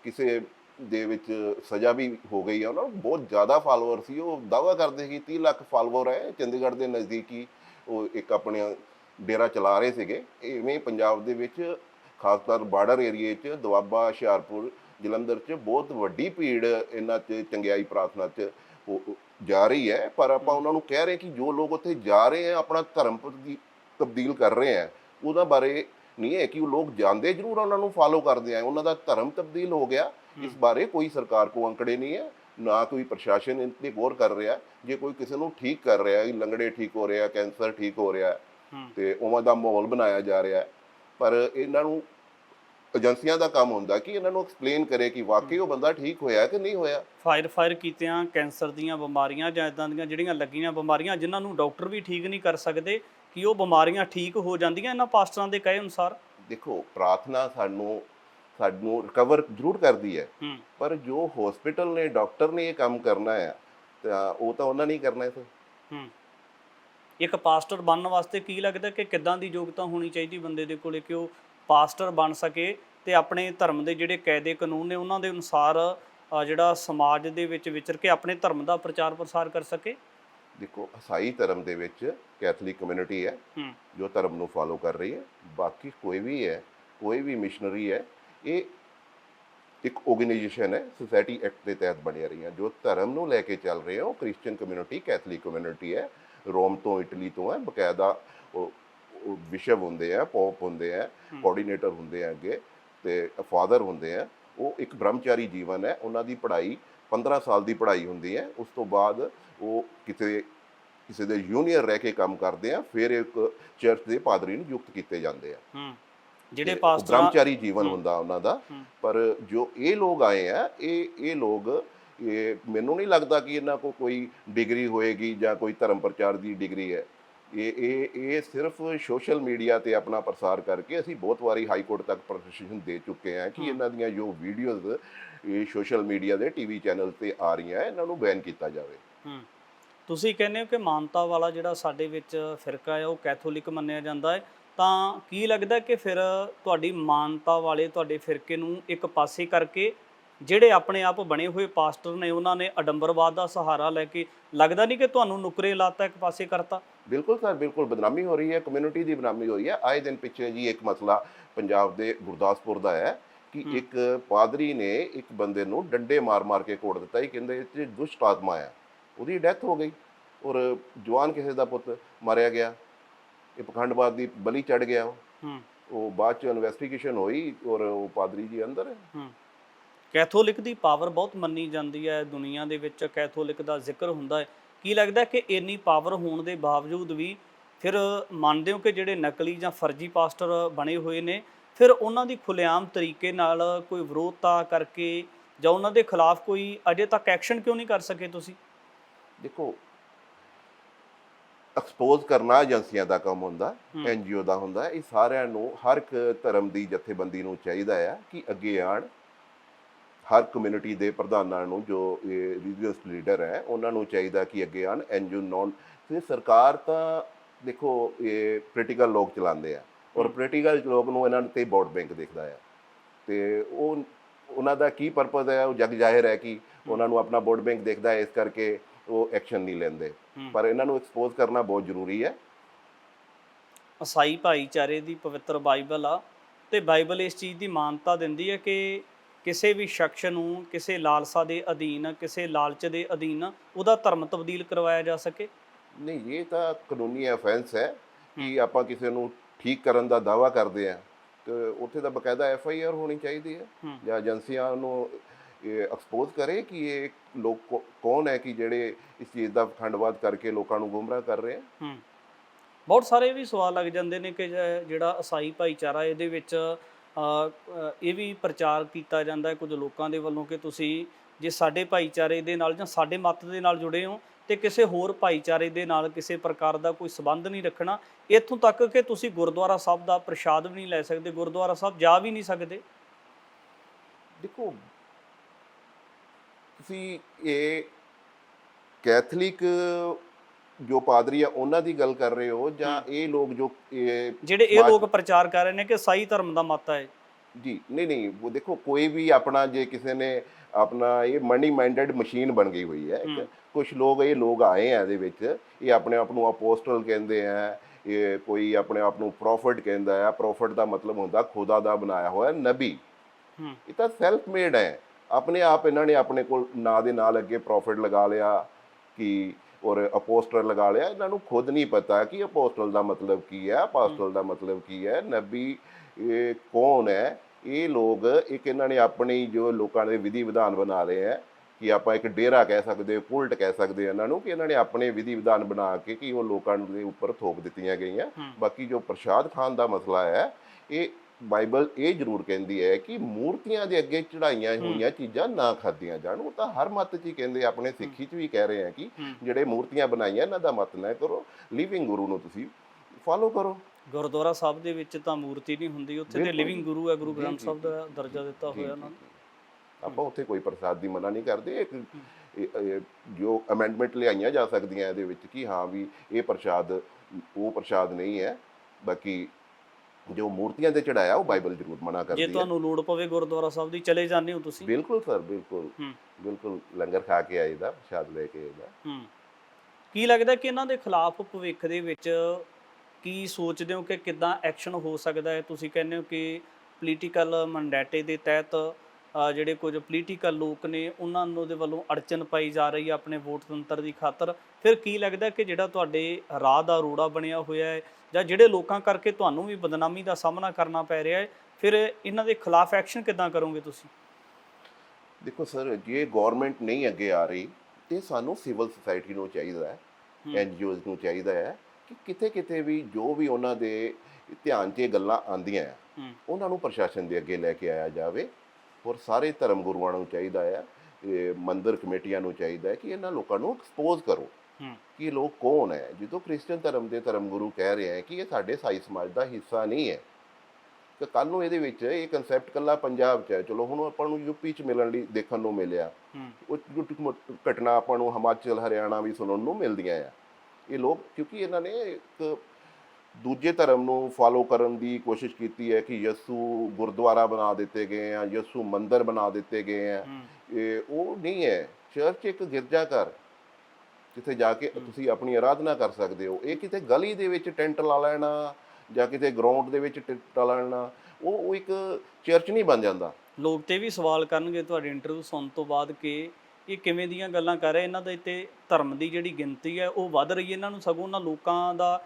ਕਿਸੇ ਦੇ ਵਿੱਚ ਸਜ਼ਾ ਵੀ ਹੋ ਗਈ ਹੈ। ਉਹਨਾਂ ਨੂੰ ਬਹੁਤ ਜ਼ਿਆਦਾ ਫਾਲੋਅਰ ਸੀ ਉਹ ਦਾਅਵਾ ਕਰਦੇ ਸੀ 30 ਲੱਖ ਫਾਲੋਅਰ ਹੈ। ਚੰਡੀਗੜ੍ਹ ਦੇ ਨਜ਼ਦੀਕੀ ਉਹ ਇੱਕ ਆਪਣੇ ਡੇਰਾ ਚਲਾ ਰਹੇ ਸੀਗੇ। ਇਵੇਂ ਪੰਜਾਬ ਦੇ ਵਿੱਚ ਖਾਸ ਤੌਰ ਬਾਰਡਰ ਏਰੀਏ 'ਚ ਦੁਆਬਾ ਹੁਸ਼ਿਆਰਪੁਰ ਜਲੰਧਰ 'ਚ ਬਹੁਤ ਵੱਡੀ ਭੀੜ ਇਹਨਾਂ 'ਚ ਚੰਗਿਆਈ ਪ੍ਰਾਰਥਨਾ 'ਚ ਜਾ ਰਹੀ ਹੈ ਪਰ ਆਪਾਂ ਉਹਨਾਂ ਨੂੰ ਕਹਿ ਰਹੇ ਕਿ ਜੋ ਲੋਕ ਉੱਥੇ ਜਾ ਰਹੇ ਆ ਆਪਣਾ ਧਰਮ ਤਬਦੀ- ਤਬਦੀਲ ਕਰ ਰਹੇ ਆ ਉਹਦਾ ਬਾਰੇ ਨਹੀਂ ਹੈ ਕਿ ਉਹ ਲੋਕ ਜਾਂਦੇ ਜ਼ਰੂਰ ਉਹਨਾਂ ਨੂੰ ਫਾਲੋ ਕਰਦੇ ਆ ਉਹਨਾਂ ਦਾ ਧਰਮ ਤਬਦੀਲ ਹੋ ਗਿਆ ਇਸ ਬਾਰੇ ਕੋਈ ਸਰਕਾਰ ਕੋ ਅੰਕੜੇ ਨਹੀਂ ਹੈ ਨਾ ਕੋਈ ਪ੍ਰਸ਼ਾਸਨ ਇਹ ਤੇ ਗੌਰ ਕਰ ਰਿਹਾ ਜੇ ਕੋਈ ਕਿਸੇ ਨੂੰ ਠੀਕ ਕਰ ਰਿਹਾ ਹੈ ਲੰਗੜੇ ਠੀਕ ਹੋ ਰਿਹਾ ਕੈਂਸਰ ਠੀਕ ਹੋ ਰਿਹਾ ਹੂੰ। ਤੇ ਉਵੇਂ ਦਾ ਮਾਹੌਲ ਬਣਾਇਆ ਜਾ ਰਿਹਾ ਹੈ ਪਰ ਇਹਨਾਂ ਨੂੰ ਏਜੰਸੀਆਂ ਦਾ ਕੰਮ ਹੁੰਦਾ ਕਿ ਇਹਨਾਂ ਨੂੰ ਐਕਸਪਲੇਨ ਕਰੇ ਕਿ ਵਾਕਈ ਉਹ ਬੰਦਾ ਠੀਕ ਹੋਇਆ ਕਿ ਨਹੀਂ ਹੋਇਆ। ਫਾਇਰ ਫਾਇਰ ਕੀਤਿਆਂ ਕੈਂਸਰ ਦੀਆਂ ਬਿਮਾਰੀਆਂ ਜਾਂ ਇਦਾਂ ਦੀਆਂ ਜਿਹੜੀਆਂ ਲੱਗੀਆਂ ਬਿਮਾਰੀਆਂ ਜਿਨ੍ਹਾਂ ਨੂੰ ਡਾਕਟਰ ਵੀ ਠੀਕ ਨਹੀਂ ਕਰ ਸਕਦੇ ਕਿ ਉਹ ਬਿਮਾਰੀਆਂ ਠੀਕ ਹੋ ਜਾਂਦੀਆਂ ਇਹਨਾਂ ਪਾਸਟਰਾਂ ਦੇ ਕਹੇ ਅਨੁਸਾਰ? ਦੇਖੋ ਪ੍ਰਾਰਥਨਾ ਸਾਨੂੰ ਸਾਨੂੰ ਰਿਕਵਰ ਜ਼ਰੂਰ ਕਰਦੀ ਹੈ। ਪਰ ਜੋ ਹਸਪੀਟਲ ਨੇ ਡਾਕਟਰ ਨੇ ਇਹ ਕੰਮ ਕਰਨਾ ਹੈ ਤਾਂ ਉਹ ਤਾਂ ਉਹਨਾਂ ਨੇ ਕਰਨਾ ਹੈ ਹੂੰ। ਇੱਕ ਪਾਸਟਰ ਬਣਨ ਵਾਸਤੇ ਕੀ ਲੱਗਦਾ ਕਿ ਕਿੱਦਾਂ ਦੀ ਯੋਗਤਾ ਹੋਣੀ ਚਾਹੀਦੀ ਬੰਦੇ ਦੇ ਕੋਲੇ ਕਿ ਉਹ ਪਾਸਟਰ ਬਣ ਸਕੇ ਤੇ ਆਪਣੇ ਧਰਮ ਦੇ ਜਿਹੜੇ ਕਾਇਦੇ ਕਾਨੂੰਨ ਨੇ ਉਹਨਾਂ ਦੇ ਅਨੁਸਾਰ ਜਿਹੜਾ ਸਮਾਜ ਦੇ ਵਿੱਚ ਵਿਚਰ ਕੇ ਆਪਣੇ ਧਰਮ ਦਾ ਪ੍ਰਚਾਰ ਪ੍ਰਸਾਰ ਕਰ ਸਕੇ। ਦੇਖੋ ਈਸਾਈ ਧਰਮ ਦੇ ਵਿੱਚ ਕੈਥੋਲਿਕ ਕਮਿਊਨਿਟੀ ਹੈ ਹੂੰ। ਜੋ ਧਰਮ ਨੂੰ ਫਾਲੋ ਕਰ ਰਹੀ ਹੈ। ਬਾਕੀ ਕੋਈ ਵੀ ਹੈ ਕੋਈ ਵੀ ਮਿਸ਼ਨਰੀ ਹੈ ਇਹ ਇੱਕ ਆਰਗੇਨਾਈਜੇਸ਼ਨ ਹੈ ਸੋਸਾਇਟੀ ਐਕਟ ਦੇ ਤਹਿਤ ਬਣੀ ਰਹੀ ਹੈ ਜੋ ਧਰਮ ਨੂੰ ਲੈ ਕੇ ਚੱਲ ਰਹੇ ਉਹ ਕ੍ਰਿਸਚੀਅਨ ਕਮਿਊਨਿਟੀ ਕੈਥੋਲਿਕ ਕਮਿਊਨਿਟੀ ਹੈ। ਰੋਮ ਤੋਂ ਇਟਲੀ ਤੋਂ ਹੈ ਬਕਾਇਦਾ ਬਿਸ਼ਪ ਹੁੰਦੇ ਆ ਪੋਪ ਹੁੰਦੇ ਆ ਕੋਆਰਡੀਨੇਟਰ ਹੁੰਦੇ ਆ ਅੱਗੇ ਤੇ ਫਾਦਰ ਹੁੰਦੇ ਆ। ਉਹ ਇੱਕ ਬ੍ਰਹਮਚਾਰੀ ਜੀਵਨ ਹੈ ਉਹਨਾਂ ਦੀ ਪੜ੍ਹਾਈ 15 ਸਾਲ ਦੀ ਪੜ੍ਹਾਈ ਹੁੰਦੀ ਹੈ। ਉਸ ਤੋਂ ਬਾਅਦ ਉਹ ਕਿਸੇ ਕਿਸੇ ਦੇ ਯੂਨੀਅਰ ਰਹਿ ਕੇ ਕੰਮ ਕਰਦੇ ਆ ਫਿਰ ਇੱਕ ਚਰਚ ਦੇ ਪਾਦਰੀ ਨੂੰ ਨਿਯੁਕਤ ਕੀਤੇ ਜਾਂਦੇ ਆ। ਜਿਹੜੇ ਪਾਸਟਰ ਬ੍ਰਹਮਚਾਰੀ ਜੀਵਨ ਹੁੰਦਾ ਉਹਨਾਂ ਦਾ। ਪਰ ਜੋ ਇਹ ਲੋਕ ਆਏ ਆ ਇਹ ਇਹ ਲੋਕ ਇਹ ਮੈਨੂੰ ਨਹੀਂ ਲੱਗਦਾ ਕਿ ਇਹਨਾਂ ਕੋ ਕੋਈ ਡਿਗਰੀ ਹੋਏਗੀ ਜਾਂ ਕੋਈ ਧਰਮ ਪ੍ਰਚਾਰ ਦੀ ਡਿਗਰੀ ਹੈ। ਇਹ ਇਹ ਇਹ ਸਿਰਫ ਸੋਸ਼ਲ ਮੀਡੀਆ ਤੇ ਆਪਣਾ ਪ੍ਰਸਾਰ ਕਰਕੇ ਅਸੀਂ ਬਹੁਤ ਵਾਰੀ ਹਾਈ ਕੋਰਟ ਤੱਕ ਪ੍ਰੋਟੈਕਸ਼ਨ ਦੇ ਚੁੱਕੇ ਹਾਂ ਕਿ ਇਹਨਾਂ ਦੀਆਂ ਜੋ ਵੀਡੀਓਜ਼ ਇਹ ਸੋਸ਼ਲ ਮੀਡੀਆ ਦੇ ਟੀਵੀ ਚੈਨਲ ਤੇ ਆ ਰਹੀਆਂ ਇਹਨਾਂ ਨੂੰ ਬੈਨ ਕੀਤਾ ਜਾਵੇ। ਹੂੰ। ਤੁਸੀਂ ਕਹਿੰਦੇ ਹੋ ਕਿ ਮਾਨਤਾ ਵਾਲਾ ਜਿਹੜਾ ਸਾਡੇ ਵਿੱਚ ਫਿਰਕਾ ਹੈ ਉਹ ਕੈਥੋਲਿਕ ਮੰਨਿਆ ਜਾਂਦਾ ਹੈ। ਤਾਂ ਕੀ ਲੱਗਦਾ ਕਿ ਫਿਰ ਤੁਹਾਡੀ ਮਾਨਤਾ ਵਾਲੇ ਤੁਹਾਡੇ ਫਿਰਕੇ ਨੂੰ ਇੱਕ ਪਾਸੇ ਕਰਕੇ ਜਿਹੜੇ ਆਪਣੇ ਆਪ ਬਣੇ ਹੋਏ ਪਾਸਟਰ ਨੇ ਉਹਨਾਂ ਨੇ ਅਡੰਬਰਵਾਦ ਦਾ ਸਹਾਰਾ ਲੈ ਕੇ ਲੱਗਦਾ ਨਹੀਂ ਕਿ ਤੁਹਾਨੂੰ ਨੁਕਰੇ ਲਾਤਾ ਇੱਕ ਪਾਸੇ ਕਰਤਾ? ਬਿਲਕੁਲ ਸਰ ਬਿਲਕੁਲ ਬਦਨਾਮੀ ਹੋ ਰਹੀ ਹੈ ਕਮਿਊਨਿਟੀ ਦੀ ਬਦਨਾਮੀ ਹੋ ਰਹੀ ਹੈ। ਆਏ ਦਿਨ ਪਿੱਛੇ ਜੀ ਇੱਕ ਮਸਲਾ ਪੰਜਾਬ ਦੇ ਗੁਰਦਾਸਪੁਰ ਦਾ ਹੈ ਕਿ ਇੱਕ ਪਾਦਰੀ ਨੇ ਇੱਕ ਬੰਦੇ ਨੂੰ ਡੰਡੇ ਮਾਰ-ਮਾਰ ਕੇ ਕੋੜ ਦਿੱਤਾ ਇਹ ਕਹਿੰਦੇ ਇਹ 'ਚ ਦੁਸ਼ਟ ਆਤਮਾ ਹੈ। ਉਹਦੀ ਡੈਥ ਹੋ ਗਈ ਔਰ ਜਵਾਨ ਕਿਸੇ ਦਾ ਪੁੱਤ ਮਾਰਿਆ ਗਿਆ। ਇਹ ਪਖੰਡਵਾਦ ਦੀ ਬਲੀ ਚੜ ਗਿਆ। ਉਹ। ਹੂੰ। ਉਹ ਬਾਅਦ ਚ ਇਨਵੈਸਟੀਗੇਸ਼ਨ ਹੋਈ ਔਰ ਉਹ ਪਾਦਰੀ ਜੀ ਅੰਦਰ ਹੈ। ਹੂੰ। ਕੈਥੋਲਿਕ ਦੀ ਪਾਵਰ ਬਹੁਤ ਮੰਨੀ ਜਾਂਦੀ ਹੈ। ਦੁਨੀਆ ਦੇ ਵਿੱਚ ਕੈਥੋਲਿਕ ਦਾ ਜ਼ਿਕਰ ਹੁੰਦਾ ਹੈ। ਕੀ ਲੱਗਦਾ ਕਿ ਇੰਨੀ ਪਾਵਰ ਹੋਣ ਦੇ ਬਾਵਜੂਦ ਵੀ ਫਿਰ ਮੰਨਦੇ ਹੋ ਕਿ ਜਿਹੜੇ ਨਕਲੀ ਜਾਂ ਫਰਜ਼ੀ ਪਾਸਟਰ ਬਣੇ ਹੋਏ ਨੇ ਫਿਰ ਉਹਨਾਂ ਦੀ ਖੁੱਲੇਆਮ ਤਰੀਕੇ ਨਾਲ ਕੋਈ ਵਿਰੋਧਤਾ ਕਰਕੇ ਜਾਂ ਉਹਨਾਂ ਦੇ ਖਿਲਾਫ ਕੋਈ ਅਜੇ ਤੱਕ ਐਕਸ਼ਨ ਕਿਉਂ ਨਹੀਂ ਕਰ ਸਕੇ ਤੁਸੀਂ ਦੇਖੋ ਐਕਸਪੋਜ਼ ਕਰਨਾ ਏਜੰਸੀਆਂ ਦਾ ਕੰਮ ਹੁੰਦਾ। ਐਨਜੀਓ ਦਾ ਹੁੰਦਾ ਇਹ ਸਾਰਿਆਂ ਨੂੰ ਹਰ ਇੱਕ ਧਰਮ ਦੀ ਜਥੇਬੰਦੀ ਨੂੰ ਚਾਹੀਦਾ ਆ ਕਿ ਅੱਗੇ ਆਣ ਹਰ ਕਮਿਊਨਿਟੀ ਦੇ ਪ੍ਰਧਾਨਾਂ ਨੂੰ ਜੋ ਇਹ ਰਿਲੀਜੀਅਸ ਲੀਡਰ ਹੈ ਉਹਨਾਂ ਨੂੰ ਚਾਹੀਦਾ ਕਿ ਅੱਗੇ ਆਣ ਐਨਜੀਓ ਨੌਨ ਤੇ ਸਰਕਾਰ ਤਾਂ ਦੇਖੋ ਇਹ ਪੋਲੀਟੀਕਲ ਲੋਕ ਚਲਾਉਂਦੇ ਆ ਔਰ ਪੋਲੀਟੀਕਲ ਲੋਕ ਨੂੰ ਇਹਨਾਂ ਤੇ ਵੋਟ ਬੈਂਕ ਦੇਖਦਾ ਆ। ਤੇ ਉਹ ਉਹਨਾਂ ਦਾ ਕੀ ਪਰਪਸ ਹੈ? ਉਹ ਜਗ ਜ਼ਾਹਿਰ ਹੈ ਕਿ ਉਹਨਾਂ ਨੂੰ ਆਪਣਾ ਵੋਟ ਬੈਂਕ ਦੇਖਦਾ ਹੈ ਇਸ ਕਰਕੇ ਉਹ ਐਕਸ਼ਨ ਨਹੀਂ ਲੈਂਦੇ। ਪਰ ਇਹਨਾਂ ਨੂੰ ਐਕਸਪੋਜ਼ ਕਰਨਾ ਬਹੁਤ ਜ਼ਰੂਰੀ ਹੈ। ਈਸਾਈ ਭਾਈਚਾਰੇ ਦੀ ਪਵਿੱਤਰ ਬਾਈਬਲ ਆ ਤੇ ਬਾਈਬਲ ਇਸ ਚੀਜ਼ ਦੀ ਮਾਨਤਾ ਦਿੰਦੀ ਹੈ ਕਿ ਕਿਸੇ ਵੀ ਸ਼ਖਸ ਨੂੰ ਕਿਸੇ ਲਾਲਸਾ ਦੇ ਅਧੀਨ ਕਿਸੇ ਲਾਲਚ ਦੇ ਅਧੀਨ ਉਹਦਾ ਧਰਮ ਤਬਦੀਲ ਕਰਵਾਇਆ ਜਾ ਸਕੇ? ਨਹੀਂ ਇਹ ਤਾਂ ਕਾਨੂੰਨੀ ਅਫੈਂਸ ਹੈ ਕਿ ਆਪਾਂ ਕਿਸੇ ਨੂੰ ਠੀਕ ਕਰਨ ਦਾ ਦਾਵਾ ਕਰਦੇ ਆ ਤੇ ਉੱਥੇ ਤਾਂ ਬਕਾਇਦਾ ਐਫ ਆਈ ਆਰ ਹੋਣੀ ਚਾਹੀਦੀ ਹੈ। ਜਾਂ ਏਜੰਸੀਆਂ ਨੂੰ ਇਹ ਐਕਸਪੋਜ਼ ਕਰੇ ਕਿ ਇਹ ਲੋਕ ਕੌਣ ਹੈ ਕਿ ਜਿਹੜੇ ਇਸ ਚੀਜ਼ ਦਾ ਖੰਡਵਾਦ ਕਰਕੇ ਲੋਕਾਂ ਨੂੰ ਗੁੰਮਰਾਹ ਕਰ ਰਹੇ ਆ ਬਹੁਤ ਸਾਰੇ ਵੀ ਸਵਾਲ ਲੱਗ ਜਾਂਦੇ ਨੇ ਕਿ ਜਿਹੜਾ ਈਸਾਈ ਭਾਈਚਾਰਾ ਇਹਦੇ ਵਿੱਚ ਇਹ ਵੀ ਪ੍ਰਚਾਰ ਕੀਤਾ ਜਾਂਦਾ ਹੈ ਕੁਝ ਲੋਕਾਂ ਦੇ ਵੱਲੋਂ ਕਿ ਤੁਸੀਂ ਜੇ ਸਾਡੇ ਭਾਈਚਾਰੇ ਦੇ ਨਾਲ ਜਾਂ ਸਾਡੇ ਮਤ ਦੇ ਨਾਲ ਜੁੜੇ ਹੋ ਤੇ ਕਿਸੇ ਹੋਰ ਭਾਈਚਾਰੇ ਦੇ ਨਾਲ ਕਿਸੇ ਪ੍ਰਕਾਰ ਦਾ ਕੋਈ ਸਬੰਧ ਨਹੀਂ ਰੱਖਣਾ, ਇੱਥੋਂ ਤੱਕ ਕਿ ਤੁਸੀਂ ਗੁਰਦੁਆਰਾ ਸਾਹਿਬ ਦਾ ਪ੍ਰਸ਼ਾਦ ਵੀ ਨਹੀਂ ਲੈ ਸਕਦੇ, ਗੁਰਦੁਆਰਾ ਸਾਹਿਬ ਜਾ ਵੀ ਨਹੀਂ ਸਕਦੇ। ਦੇਖੋ, ਤੁਸੀਂ ਇਹ ਕੈਥੋਲਿਕ ਜੋ ਪਾਦਰੀ ਆ ਉਹਨਾਂ ਦੀ ਗੱਲ ਕਰ ਰਹੇ ਹੋ ਜਾਂ ਇਹ ਲੋਕ ਜੋ ਜਿਹੜੇ ਇਹ ਲੋਕ ਪ੍ਰਚਾਰ ਕਰ ਰਹੇ ਨੇ ਕਿ ਸਾਈ ਧਰਮ ਦਾ ਮਤ ਹੈ ਜੀ ਨਹੀਂ ਨਹੀਂ ਉਹ ਦੇਖੋ ਕੋਈ ਵੀ ਆਪਣਾ ਜੇ ਕਿਸੇ ਨੇ ਆਪਣਾ ਇਹ ਮਨੀ ਮਾਈਂਡਡ ਮਸ਼ੀਨ ਬਣ ਗਈ ਹੋਈ ਹੈ। ਕੁਝ ਲੋਕ ਇਹ ਲੋਕ ਆਏ ਆ ਇਹਦੇ ਵਿੱਚ ਇਹ ਆਪਣੇ ਆਪ ਨੂੰ ਅਪੋਸਟਲ ਕਹਿੰਦੇ ਆ ਇਹ ਕੋਈ ਆਪਣੇ ਆਪ ਨੂੰ ਪ੍ਰੋਫਟ ਕਹਿੰਦਾ ਹੈ ਪ੍ਰੋਫਟ ਦਾ ਮਤਲਬ ਹੁੰਦਾ ਖੁਦਾ ਦਾ ਬਣਾਇਆ ਹੋਇਆ ਨਬੀ। ਹੂੰ। ਇਹ ਤਾਂ ਸੈਲਫ ਮੇਡ ਹੈ। ਆਪਣੇ ਆਪ ਇਹਨਾਂ ਨੇ ਆਪਣੇ ਕੋਲ ਨਾਂ ਦੇ ਨਾਲ ਅੱਗੇ ਪ੍ਰੋਫਿਟ ਲਗਾ ਲਿਆ ਕਿ ਔਰ ਅਪੋਸਟਲ ਲਗਾ ਲਿਆ ਇਹਨਾਂ ਨੂੰ ਖੁਦ ਨਹੀਂ ਪਤਾ ਕਿ ਅਪੋਸਟਲ ਦਾ ਮਤਲਬ ਕੀ ਹੈ ਅਪੋਸਟਲ ਦਾ ਮਤਲਬ ਕੀ ਹੈ ਨਬੀ ਕੌਣ ਹੈ ਇਹ ਲੋਕ ਇੱਕ ਇਹਨਾਂ ਨੇ ਆਪਣੀ ਜੋ ਲੋਕਾਂ ਦੇ ਵਿਧੀ ਵਿਧਾਨ ਬਣਾ ਲਏ ਹੈ ਕਿ ਆਪਾਂ ਇੱਕ ਡੇਰਾ ਕਹਿ ਸਕਦੇ ਕੁਲਟ ਕਹਿ ਸਕਦੇ ਇਹਨਾਂ ਨੂੰ ਕਿ ਇਹਨਾਂ ਨੇ ਆਪਣੇ ਵਿਧੀ ਵਿਧਾਨ ਬਣਾ ਕੇ ਕਿ ਉਹ ਲੋਕਾਂ ਦੇ ਉੱਪਰ ਥੋਪ ਦਿੱਤੀਆਂ ਗਈਆਂ। ਬਾਕੀ ਜੋ ਪ੍ਰਸ਼ਾਦ ਖਾਨ ਦਾ ਮਸਲਾ ਹੈ ਇਹ ਬਾਈਬਲ ਇਹ ਜ਼ਰੂਰ ਕਹਿੰਦੀ ਹੈ ਕਿ ਮੂਰਤੀਆਂ ਦੇ ਅੱਗੇ ਚੜਾਈਆਂ ਹੋਈਆਂ ਚੀਜ਼ਾਂ ਨਾ ਖਾਧੀਆਂ ਜਾਣ। ਉਹ ਤਾਂ ਹਰ ਮਤ 'ਚ ਹੀ ਕਹਿੰਦੇ ਆਪਣੇ ਸਿੱਖੀ 'ਚ ਵੀ ਕਹਿ ਰਹੇ ਆ ਕਿ। ਜਿਹੜੇ ਮੂਰਤੀਆਂ ਬਣਾਈਆਂ ਇਹਨਾਂ ਦਾ ਮਤ ਨਾ ਕਰੋ। ਲਿਵਿੰਗ ਗੁਰੂ ਨੂੰ ਤੁਸੀਂ ਫਾਲੋ ਕਰੋ। ਗੁਰਦੁਆਰਾ ਸਾਹਿਬ ਦੇ ਵਿੱਚ ਤਾਂ ਮੂਰਤੀ ਨਹੀਂ ਹੁੰਦੀ ਉੱਥੇ ਤੇ। ਲਿਵਿੰਗ ਗੁਰੂ ਹੈ ਗੁਰੂ ਗ੍ਰੰਥ ਸਾਹਿਬ ਦਾ ਦਰਜਾ ਦਿੱਤਾ ਹੋਇਆ ਉਹਨਾਂ ਨੂੰ। ਆਪਾਂ ਉੱਥੇ ਕੋਈ ਪ੍ਰਸਾਦ ਦੀ ਮਨਾ ਨਹੀਂ ਕਰਦੇ। ਇੱਕ ਜੋ ਅਮੈਂਡਮੈਂਟ ਲਿਆਈਆਂ ਜਾ ਸਕਦੀਆਂ ਇਹਦੇ ਵਿੱਚ ਕਿ ਹਾਂ ਵੀ ਇਹ ਪ੍ਰਸ਼ਾਦ ਉਹ ਪ੍ਰਸ਼ਾਦ ਨਹੀਂ ਹੈ ਬਾਕੀ ਜੋ ਮੂਰਤੀਆਂ ਤੇ ਚੜਾਇਆ ਉਹ ਬਾਈਬਲ ਜ਼ਰੂਰ ਮਨਾ ਕਰਦੀ ਜੇ ਹੈ। ਤੁਹਾਨੂੰ ਲੋੜ ਪਵੇ ਗੁਰਦੁਆਰਾ ਸਾਹਿਬ ਦੀ ਚਲੇ ਜਾਂਦੇ ਹੋ ਤੁਸੀਂ। ਬਿਲਕੁਲ ਸਰ ਬਿਲਕੁਲ। ਹੂੰ। ਬਿਲਕੁਲ ਲੰਗਰ ਖਾ ਕੇ ਆਈਦਾ ਪ੍ਰਸ਼ਾਦ ਲੈ ਕੇ ਆਈਦਾ। ਹੂੰ। ਕੀ ਲੱਗਦਾ ਕਿ ਇਹਨਾਂ ਦੇ ਖਿਲਾਫ ਭਵਿੱਖ ਦੇ ਵਿੱਚ ਕੀ ਸੋਚਦੇ ਹੋ ਕਿ ਕਿੱਦਾਂ ਐਕਸ਼ਨ ਹੋ ਸਕਦਾ ਹੈ? ਤੁਸੀਂ ਕਹਿੰਦੇ ਹੋ ਕਿ ਪੋਲੀਟੀਕਲ ਮੰਡੇਟੇ ਦੇ ਤਹਿਤ ਜਿਹੜੇ ਕੁਝ ਪੋਲੀਟੀਕਲ ਲੋਕ ਨੇ ਉਹਨਾਂ ਨੂੰ ਦੇ ਵੱਲੋਂ ਅੜਚਨ ਪਾਈ ਜਾ ਰਹੀ ਹੈ ਆਪਣੇ ਵੋਟ ਤੰਤਰ ਦੀ ਖਾਤਰ। ਫਿਰ ਕੀ ਲੱਗਦਾ ਕਿ ਜਿਹੜਾ ਤੁਹਾਡੇ ਰਾਹ ਦਾ ਰੋੜਾ ਬਣਿਆ ਹੋਇਆ ਹੈ ਜਾਂ ਜਿਹੜੇ ਲੋਕਾਂ ਕਰਕੇ ਤੁਹਾਨੂੰ ਵੀ ਬਦਨਾਮੀ ਦਾ ਸਾਹਮਣਾ ਕਰਨਾ ਪੈ ਰਿਹਾ ਹੈ ਫਿਰ ਇਹਨਾਂ ਦੇ ਖਿਲਾਫ ਐਕਸ਼ਨ ਕਿੱਦਾਂ ਕਰੋਗੇ ਤੁਸੀਂ? ਦੇਖੋ ਸਰ ਜੇ ਗਵਰਨਮੈਂਟ ਨਹੀਂ ਅੱਗੇ ਆ ਰਹੀ ਤੇ ਸਾਨੂੰ ਸਿਵਲ ਸੁਸਾਇਟੀ ਨੂੰ ਚਾਹੀਦਾ ਹੈ। ਐਨਜੀਓਜ਼ ਨੂੰ ਚਾਹੀਦਾ ਹੈ ਕਿ ਕਿਤੇ ਕਿਤੇ ਵੀ ਜੋ ਵੀ ਉਹਨਾਂ ਦੇ ਧਿਆਨ 'ਚ ਇਹ ਗੱਲਾਂ ਆਂਦੀਆਂ ਆ ਹੂੰ। ਉਹਨਾਂ ਨੂੰ ਪ੍ਰਸ਼ਾਸਨ ਦੇ ਅੱਗੇ ਲੈ ਕੇ ਆਇਆ ਜਾਵੇ। ਔਰ ਸਾਰੇ ਧਰਮ ਗੁਰੂਆਂ ਨੂੰ ਚਾਹੀਦਾ ਹੈ ਇਹ ਮੰਦਿਰ ਕਮੇਟੀਆਂ ਨੂੰ ਚਾਹੀਦਾ ਹੈ ਕਿ ਇਹਨਾਂ ਲੋਕਾਂ ਨੂੰ ਐਕਸਪੋਜ਼ ਕਰੋ ਕਿ ਲੋਕ ਕੌਣ ਹੈ। ਜਦੋਂ ਕ੍ਰਿਸਚੀਅਨ ਧਰਮ ਦੇ ਧਰਮ ਗੁਰੂ ਕਹਿ ਰਹੇ ਹੈ ਕਿ ਇਹ ਸਾਡੇ ਸਾਈ ਸਮਾਜ ਦਾ ਹਿੱਸਾ ਨਹੀਂ ਹੈ ਤੇ ਕੱਲ ਨੂੰ ਇਹਦੇ ਵਿੱਚ ਇਹ ਕਨਸੈਪਟ ਕੱਲਾ ਪੰਜਾਬ 'ਚ ਹੈ। ਚਲੋ ਹੁਣ ਆਪਾਂ ਨੂੰ ਯੂਪੀ 'ਚ ਮਿਲਣ ਲਈ ਦੇਖਣ ਨੂੰ ਮਿਲਿਆ। ਉਹ ਘਟਨਾ ਆਪਾਂ ਨੂੰ ਹਿਮਾਚਲ ਹਰਿਆਣਾ ਵੀ ਸੁਣਨ ਨੂੰ ਮਿਲਦੀਆਂ ਆ। ਇਹ ਲੋਕ ਕਿਉਂਕਿ ਇਹਨਾਂ ਨੇ ਇੱਕ ਦੂਜੇ ਧਰਮ ਨੂੰ ਫਾਲੋ ਕਰਨ ਦੀ ਕੋਸ਼ਿਸ਼ ਕੀਤੀ ਹੈ ਕਿ ਯਸੂ ਗੁਰਦੁਆਰਾ ਬਣਾ ਦਿੱਤੇ ਗਏ ਆ ਯਸੂ ਮੰਦਿਰ ਬਣਾ ਦਿੱਤੇ ਗਏ ਆ। ਇਹ ਉਹ ਨਹੀਂ ਹੈ। ਚਰਚ ਇੱਕ ਗਿਰਜਾਘਰ ਜਿੱਥੇ ਜਾ ਕੇ ਤੁਸੀਂ ਆਪਣੀ ਆਰਾਧਨਾ ਕਰ ਸਕਦੇ ਹੋ। ਇਹ ਕਿਤੇ ਗਲੀ ਦੇ ਵਿੱਚ ਟੈਂਟ ਲਾ ਲੈਣਾ ਜਾਂ ਕਿਤੇ ਗਰਾਊਂਡ ਦੇ ਵਿੱਚ ਟੈਂਟ ਲਾ ਲੈਣਾ ਉਹ ਉਹ ਇੱਕ ਚਰਚ ਨਹੀਂ ਬਣ ਜਾਂਦਾ। ਲੋਕ ਤੇ ਵੀ ਸਵਾਲ ਕਰਨਗੇ ਤੁਹਾਡੇ ਇੰਟਰਵਿਊ ਸੁਣਨ ਤੋਂ ਬਾਅਦ ਕਿ ਇਹ ਕਿਵੇਂ ਦੀਆਂ ਗੱਲਾਂ ਕਰ ਰਹੇ? ਇਹਨਾਂ ਦੇ ਤੇ ਧਰਮ ਦੀ ਜਿਹੜੀ ਗਿਣਤੀ ਹੈ ਉਹ ਵੱਧ ਰਹੀ ਹੈ। ਇਹਨਾਂ ਨੂੰ ਸਗੋਂ ਉਹਨਾਂ ਲੋਕਾਂ ਦਾ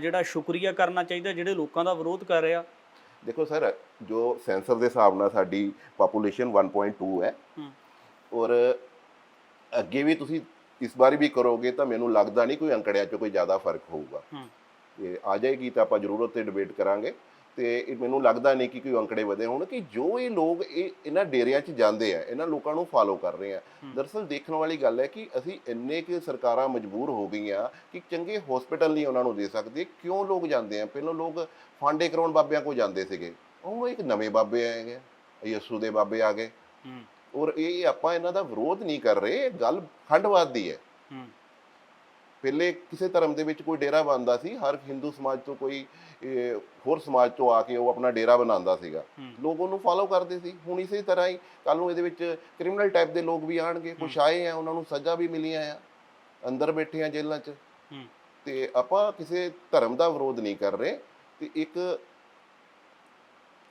ਜਿਹੜਾ ਸ਼ੁਕਰੀਆ ਕਰਨਾ ਚਾਹੀਦਾ ਜਿਹੜੇ ਲੋਕਾਂ ਦਾ ਵਿਰੋਧ ਕਰ ਰਿਹਾ। ਦੇਖੋ ਸਰ ਜੋ ਸੈਂਸਰ ਦੇ ਹਿਸਾਬ ਨਾਲ ਸਾਡੀ ਪਾਪੂਲੇਸ਼ਨ 1.2 ਹੈ ਔਰ ਅੱਗੇ ਵੀ ਤੁਸੀਂ ਇਸ ਵਾਰੀ ਵੀ ਕਰੋਗੇ ਤਾਂ ਮੈਨੂੰ ਲੱਗਦਾ ਨਹੀਂ ਕੋਈ ਅੰਕੜਿਆਂ 'ਚ ਕੋਈ ਜ਼ਿਆਦਾ ਫ਼ਰਕ ਹੋਊਗਾ। ਹੂੰ। ਤੇ ਆ ਜਾਏਗੀ ਤਾਂ ਆਪਾਂ ਜ਼ਰੂਰ ਉੱਤੇ ਡਿਬੇਟ ਕਰਾਂਗੇ। ਤੇ ਇਹ ਮੈਨੂੰ ਲੱਗਦਾ ਨਹੀਂ ਕਿ ਕੋਈ ਅੰਕੜੇ ਵਧੇ ਹੋਣ ਕਿ ਜੋ ਇਹ ਲੋਕ ਇਹ ਇਹਨਾਂ ਡੇਰਿਆਂ 'ਚ ਜਾਂਦੇ ਆ ਇਹਨਾਂ ਲੋਕਾਂ ਨੂੰ ਫਾਲੋ ਕਰ ਰਹੇ ਆ। ਦਰਅਸਲ ਦੇਖਣ ਵਾਲੀ ਗੱਲ ਹੈ ਕਿ ਅਸੀਂ ਇੰਨੇ ਕਿ ਸਰਕਾਰਾਂ ਮਜਬੂਰ ਹੋ ਗਈਆਂ ਕਿ ਚੰਗੇ ਹਸਪੀਟਲ ਨਹੀਂ ਉਹਨਾਂ ਨੂੰ ਦੇ ਸਕਦੇ। ਕਿਉਂ ਲੋਕ ਜਾਂਦੇ ਆ? ਪਹਿਲਾਂ ਲੋਕ ਫਾਂਡੇ ਕਰਾਉਣ ਬਾਬਿਆਂ ਕੋਲ ਜਾਂਦੇ ਸੀਗੇ। ਉਹ ਇੱਕ ਨਵੇਂ ਬਾਬੇ ਆਏ ਗਏ ਯਸੂ ਦੇ ਬਾਬੇ ਆ ਗਏ। ਹੂੰ। ਔਰ ਇਹ ਆਪਾਂ ਇਹਨਾਂ ਦਾ ਵਿਰੋਧ ਨਹੀਂ ਕਰ ਰਹੇ ਗੱਲ ਖੰਡਵਾਦ ਦੀ ਹੈ। ਹੂੰ। ਪਹਿਲੇ ਕਿਸੇ ਧਰਮ ਦੇ ਵਿੱਚ ਕੋਈ ਡੇਰਾ ਬਣਦਾ ਸੀ ਹਰ ਹਿੰਦੂ ਸਮਾਜ ਤੋਂ ਕੋਈ ਹੋਰ ਸਮਾਜ ਤੋਂ ਆ ਕੇ ਉਹ ਆਪਣਾ ਡੇਰਾ ਬਣਾਉਂਦਾ ਸੀਗਾ। ਲੋਕ ਉਹਨੂੰ ਫਾਲੋ ਕਰਦੇ ਸੀ। ਹੁਣ ਇਸੇ ਤਰ੍ਹਾਂ ਹੀ ਕੱਲ ਨੂੰ ਇਹਦੇ ਵਿੱਚ ਕ੍ਰਿਮੀਨਲ ਟਾਈਪ ਦੇ ਲੋਕ ਵੀ ਆਣਗੇ ਕੁਛ ਆਏ ਆ ਉਹਨਾਂ ਨੂੰ ਸਜ਼ਾ ਵੀ ਮਿਲੀਆਂ ਆ। ਅੰਦਰ ਬੈਠੇ ਆ ਜੇਲ੍ਹਾਂ 'ਚ। ਤੇ ਆਪਾਂ ਕਿਸੇ ਧਰਮ ਦਾ ਵਿਰੋਧ ਨਹੀਂ ਕਰ ਰਹੇ। ਤੇ ਇੱਕ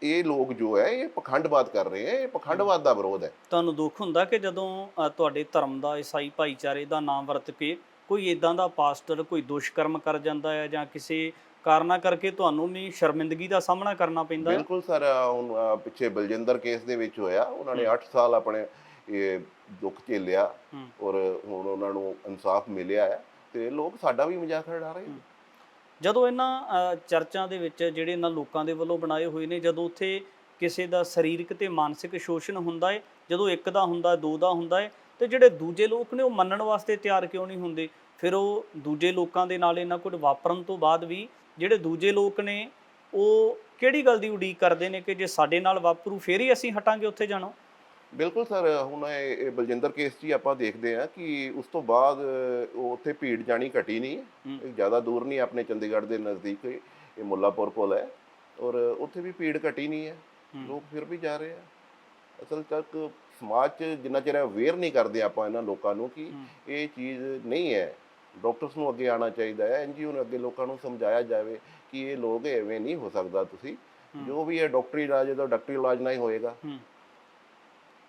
ਇਹ ਲੋਕ ਜੋ ਹੈ ਇਹ ਪਖੰਡਵਾਦ ਕਰ ਰਹੇ ਹੈ ਇਹ ਪਖੰਡਵਾਦ ਦਾ ਵਿਰੋਧ ਹੈ। ਤੁਹਾਨੂੰ ਦੁੱਖ ਹੁੰਦਾ ਕਿ ਜਦੋਂ ਤੁਹਾਡੇ ਧਰਮ ਦਾ ਈਸਾਈ ਭਾਈਚਾਰੇ ਦਾ ਨਾਮ ਵਰਤ ਕੇ ਕੋਈ ਇਦਾਂ ਦਾ ਪਾਸਟਰ ਕੋਈ ਦੁਸ਼ਕਰਮ ਕਰ ਜਾਂਦਾ ਹੈ ਜਾਂ ਕਿਸੇ ਕਾਰਨਾਂ ਕਰਕੇ ਤੁਹਾਨੂੰ ਵੀ ਸ਼ਰਮਿੰਦਗੀ ਦਾ ਸਾਹਮਣਾ ਕਰਨਾ ਪੈਂਦਾ ਬਿਲਕੁਲ ਸਰ ਹੁਣ ਪਿੱਛੇ ਬਲਜਿੰਦਰ ਕੇਸ ਦੇ ਵਿੱਚ ਹੋਇਆ। ਉਹਨਾਂ ਨੇ 8 ਸਾਲ ਆਪਣੇ ਇਹ ਦੁੱਖ ਝੇਲਿਆ ਔਰ ਹੁਣ ਉਹਨਾਂ ਨੂੰ ਇਨਸਾਫ ਮਿਲਿਆ ਹੈ ਤੇ ਲੋਕ ਸਾਡਾ ਵੀ ਮਜ਼ਾਕ ਉਡਾ ਰਹੇ ਜਦੋਂ ਇਹਨਾਂ ਚਰਚਾਂ ਦੇ ਵਿੱਚ ਜਿਹੜੇ ਇਹਨਾਂ ਲੋਕਾਂ ਦੇ ਵੱਲੋਂ ਬਣਾਏ ਹੋਏ ਨੇ ਜਦੋਂ ਉੱਥੇ ਕਿਸੇ ਦਾ ਸਰੀਰਕ ਤੇ ਮਾਨਸਿਕ ਸ਼ੋਸ਼ਣ ਹੁੰਦਾ ਹੈ ਜਦੋਂ ਇੱਕ ਦਾ ਹੁੰਦਾ ਦੋ ਦਾ ਹੁੰਦਾ ਹੈ ਤੇ ਜਿਹੜੇ ਦੂਜੇ ਲੋਕ ਨੇ ਉਹ ਮੰਨਣ ਵਾਸਤੇ ਤਿਆਰ ਕਿਉਂ ਨਹੀਂ ਹੁੰਦੇ? ਫਿਰ ਉਹ ਦੂਜੇ ਲੋਕਾਂ ਦੇ ਨਾਲ ਇਹਨਾਂ ਕੁਝ ਵਾਪਰਨ ਤੋਂ ਬਾਅਦ ਵੀ ਜਿਹੜੇ ਦੂਜੇ ਲੋਕ ਨੇ ਉਹ ਕਿਹੜੀ ਗੱਲ ਦੀ ਉਡੀਕ ਕਰਦੇ ਨੇ ਕਿ ਜੇ ਸਾਡੇ ਨਾਲ ਵਾਪਰੂ ਫੇਰ ਹੀ ਅਸੀਂ ਹਟਾਂਗੇ ਉੱਥੇ ਜਾਣੋ? ਬਿਲਕੁਲ ਸਰ ਹੁਣ ਇਹ ਬਲਜਿੰਦਰ ਕੇਸ ਹੀ ਆਪਾਂ ਦੇਖਦੇ ਹਾਂ ਕਿ ਉਸ ਤੋਂ ਬਾਅਦ ਉਹ ਉੱਥੇ ਭੀੜ ਜਾਣੀ ਘਟੀ ਨਹੀਂ। ਜ਼ਿਆਦਾ ਦੂਰ ਨਹੀਂ ਆਪਣੇ ਚੰਡੀਗੜ੍ਹ ਦੇ ਨਜ਼ਦੀਕ ਇਹ ਮੁੱਲਾਪੁਰ ਕੋਲ ਹੈ ਔਰ ਉੱਥੇ ਵੀ ਭੀੜ ਘਟੀ ਨਹੀਂ ਹੈ। ਲੋਕ ਫਿਰ ਵੀ ਜਾ ਰਹੇ ਆ। ਅਸਲ ਤੱਕ ਸਮਾਜ 'ਚ ਜਿੰਨਾ ਚਿਰ ਅਵੇਅਰ ਨਹੀਂ ਕਰਦੇ ਆਪਾਂ ਇਹਨਾਂ ਲੋਕਾਂ ਨੂੰ ਕਿ। ਇਹ ਚੀਜ਼ ਨਹੀਂ ਹੈ। ਡਾਕਟਰਸ ਨੂੰ ਅੱਗੇ ਆਉਣਾ ਚਾਹੀਦਾ ਹੈ ਐਨਜੀਓ ਨੂੰ ਅੱਗੇ ਲੋਕਾਂ ਨੂੰ ਸਮਝਾਇਆ ਜਾਵੇ ਕਿ ਇਹ ਲੋਕ ਐਵੇਂ ਨਹੀਂ ਹੋ ਸਕਦਾ ਤੁਸੀਂ। ਜੋ ਵੀ ਹੈ ਡਾਕਟਰੀ ਇਲਾਜ ਹੈ ਤਾਂ ਡਾਕਟਰੀ ਇਲਾਜ ਨਾਲ ਹੀ ਹੋਏਗਾ।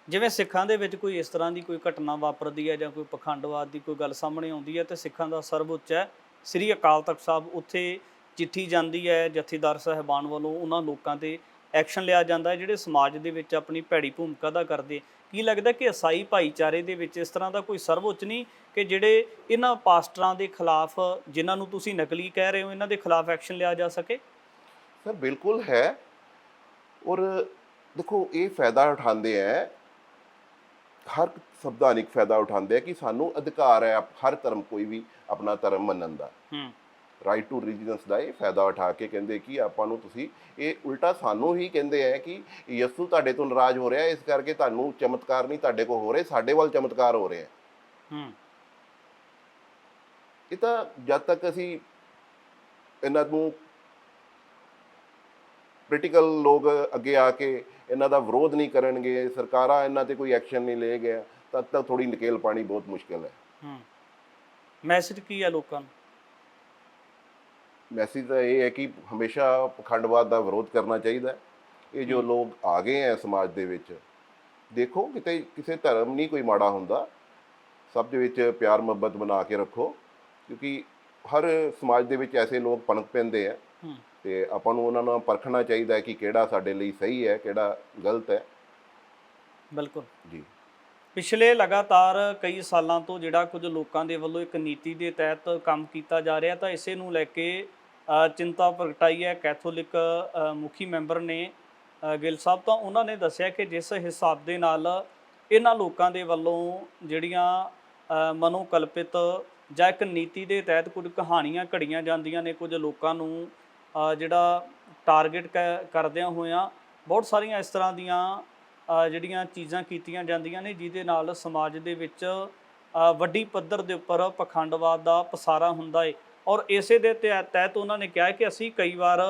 ਜਿਵੇਂ ਸਿੱਖਾਂ ਦੇ ਵਿੱਚ ਕੋਈ ਇਸ ਤਰ੍ਹਾਂ ਦੀ ਕੋਈ ਘਟਨਾ ਵਾਪਰਦੀ ਹੈ ਜਾਂ ਕੋਈ ਪਖੰਡਵਾਦ ਦੀ ਕੋਈ ਗੱਲ ਸਾਹਮਣੇ ਆਉਂਦੀ ਹੈ ਤੇ ਸਿੱਖਾਂ ਦਾ ਸਰਵਉੱਚ ਹੈ। ਸ੍ਰੀ ਅਕਾਲ ਤਖਤ ਸਾਹਿਬ ਉੱਥੇ ਚਿੱਠੀ ਜਾਂਦੀ ਹੈ ਜਥੇਦਾਰ ਸਾਹਿਬਾਨ ਵੱਲੋਂ ਉਹਨਾਂ ਲੋਕਾਂ ਤੇ ਐਕਸ਼ਨ ਲਿਆ ਜਾਂਦਾ ਹੈ ਜਿਹੜੇ ਸਮਾਜ ਦੇ ਵਿੱਚ ਆਪਣੀ ਭੈੜੀ ਭੂਮਿਕਾ ਅਦਾ ਕਰਦੇ ਕੀ ਲੱਗਦਾ ਕਿ ਈਸਾਈ ਭਾਈਚਾਰੇ ਦੇ ਵਿੱਚ ਇਸ ਤਰ੍ਹਾਂ ਦਾ ਕੋਈ ਸਰਵਉੱਚ ਨਹੀਂ ਕਿ ਜਿਹੜੇ ਇਹਨਾਂ ਪਾਸਟਰਾਂ ਦੇ ਖਿਲਾਫ ਜਿਨ੍ਹਾਂ ਨੂੰ ਤੁਸੀਂ ਨਕਲੀ ਕਹਿ ਰਹੇ ਹੋ ਇਹਨਾਂ ਦੇ ਖਿਲਾਫ ਐਕਸ਼ਨ ਲਿਆ ਜਾ ਸਕੇ? ਸਰ ਬਿਲਕੁਲ ਹੈ। ਔਰ ਦੇਖੋ ਇਹ ਫਾਇਦਾ ਉਠਾਉਂਦੇ ਹੈ ਹਰ ਸੰਵਿਧਾਨਿਕ ਫਾਇਦਾ ਉਠਾਉਂਦੇ ਆ ਕਿ ਸਾਨੂੰ ਅਧਿਕਾਰ ਹੈ ਹਰ ਧਰਮ ਕੋਈ ਵੀ ਆਪਣਾ ਧਰਮ ਮੰਨਣ ਦਾ। ਹੂੰ। ਰਾਈਟ ਟੂ ਰਿਲੀਜੀਅਸ ਦਾ ਇਹ ਫਾਇਦਾ ਉਠਾ ਕੇ ਕਹਿੰਦੇ ਕਿ ਆਪਾਂ ਨੂੰ ਤੁਸੀਂ ਇਹ ਉਲਟਾ ਸਾਨੂੰ ਹੀ ਕਹਿੰਦੇ ਆ ਕਿ ਯਿਸੂ ਤੁਹਾਡੇ ਤੋਂ ਨਾਰਾਜ਼ ਹੋ ਰਿਹਾ ਇਸ ਕਰਕੇ ਤੁਹਾਨੂੰ ਚਮਤਕਾਰ ਨਹੀਂ ਤੁਹਾਡੇ ਕੋਲ ਹੋ ਰਹੇ ਸਾਡੇ ਵੱਲ ਚਮਤਕਾਰ ਹੋ ਰਹੇ। ਹੂੰ। ਇਹ ਤਾਂ ਜਦ ਤੱਕ ਅਸੀਂ ਇਹਨਾਂ ਨੂੰ ਪੋਲੀਟੀਕਲ ਲੋਕ ਅੱਗੇ ਆ ਕੇ ਇਹਨਾਂ ਦਾ ਵਿਰੋਧ ਨਹੀਂ ਕਰਨਗੇ ਸਰਕਾਰਾਂ ਇਹਨਾਂ ਤੇ ਕੋਈ ਐਕਸ਼ਨ ਨਹੀਂ ਲਏਗਾ ਤਦ ਤੱਕ ਥੋੜੀ ਨਕੇਲ ਪਾਣੀ ਬਹੁਤ ਮੁਸ਼ਕਲ ਹੈ ਹੂੰ। ਮੈਸੇਜ ਕੀ ਹੈ ਲੋਕਾਂ ਨੂੰ? ਮੈਸੇਜ ਤਾਂ ਇਹ ਹੈ ਕਿ ਹਮੇਸ਼ਾ ਪਖੰਡਵਾਦ ਦਾ ਵਿਰੋਧ ਕਰਨਾ ਚਾਹੀਦਾ। ਇਹ ਜੋ ਲੋਕ ਆ ਗਏ ਹੈ ਸਮਾਜ ਦੇ ਵਿੱਚ ਦੇਖੋ ਕਿਤੇ ਕਿਸੇ ਧਰਮ ਨਹੀਂ ਕੋਈ ਮਾੜਾ ਹੁੰਦਾ। ਸਭ ਦੇ ਵਿੱਚ ਪਿਆਰ ਮੁਹੱਬਤ ਬਣਾ ਕੇ ਰੱਖੋ ਕਿਉਂਕਿ ਹਰ ਸਮਾਜ ਦੇ ਵਿੱਚ ਐਸੇ ਲੋਕ ਪਣਕ ਪੈਂਦੇ ਆ ਤੇ ਆਪਾਂ ਨੂੰ ਉਹਨਾਂ ਨੂੰ ਪਰਖਣਾ ਚਾਹੀਦਾ ਹੈ ਕਿ ਕਿਹੜਾ ਸਾਡੇ ਲਈ ਸਹੀ ਹੈ ਕਿਹੜਾ ਗਲਤ ਹੈ। ਬਿਲਕੁਲ। ਜੀ। ਪਿਛਲੇ ਲਗਾਤਾਰ ਕਈ ਸਾਲਾਂ ਤੋਂ ਜਿਹੜਾ ਕੁਝ ਲੋਕਾਂ ਦੇ ਵੱਲੋਂ ਇੱਕ ਨੀਤੀ ਦੇ ਤਹਿਤ ਕੰਮ ਕੀਤਾ ਜਾ ਰਿਹਾ ਤਾਂ ਇਸੇ ਨੂੰ ਲੈ ਕੇ ਚਿੰਤਾ ਪ੍ਰਗਟਾਈ ਹੈ। ਕੈਥੋਲਿਕ ਮੁਖੀ ਮੈਂਬਰ ਨੇ ਗਿੱਲ ਸਾਹਿਬ ਤਾਂ ਉਹਨਾਂ ਨੇ ਦੱਸਿਆ ਕਿ ਜਿਸ ਹਿਸਾਬ ਦੇ ਨਾਲ ਇਹਨਾਂ ਲੋਕਾਂ ਦੇ ਵੱਲੋਂ ਜਿਹੜੀਆਂ ਮਨੋਕਲਪਿਤ ਜਾਂ ਇੱਕ ਨੀਤੀ ਦੇ ਤਹਿਤ ਕੁਝ ਕਹਾਣੀਆਂ ਘੜੀਆਂ ਜਾਂਦੀਆਂ ਨੇ, ਕੁਝ ਲੋਕਾਂ ਨੂੰ ਜਿਹੜਾ ਟਾਰਗੇਟ ਕਰਦਿਆਂ ਹੋਇਆਂ ਬਹੁਤ ਸਾਰੀਆਂ ਇਸ ਤਰ੍ਹਾਂ ਦੀਆਂ ਜਿਹੜੀਆਂ ਚੀਜ਼ਾਂ ਕੀਤੀਆਂ ਜਾਂਦੀਆਂ ਨੇ, ਜਿਹਦੇ ਨਾਲ ਸਮਾਜ ਦੇ ਵਿੱਚ ਵੱਡੀ ਪੱਧਰ ਦੇ ਉੱਪਰ ਪਖੰਡਵਾਦ ਦਾ ਪਸਾਰਾ ਹੁੰਦਾ ਏ। ਔਰ ਇਸੇ ਦੇ ਤਹਿ- ਤਹਿਤ ਉਹਨਾਂ ਨੇ ਕਿਹਾ ਕਿ ਅਸੀਂ ਕਈ ਵਾਰ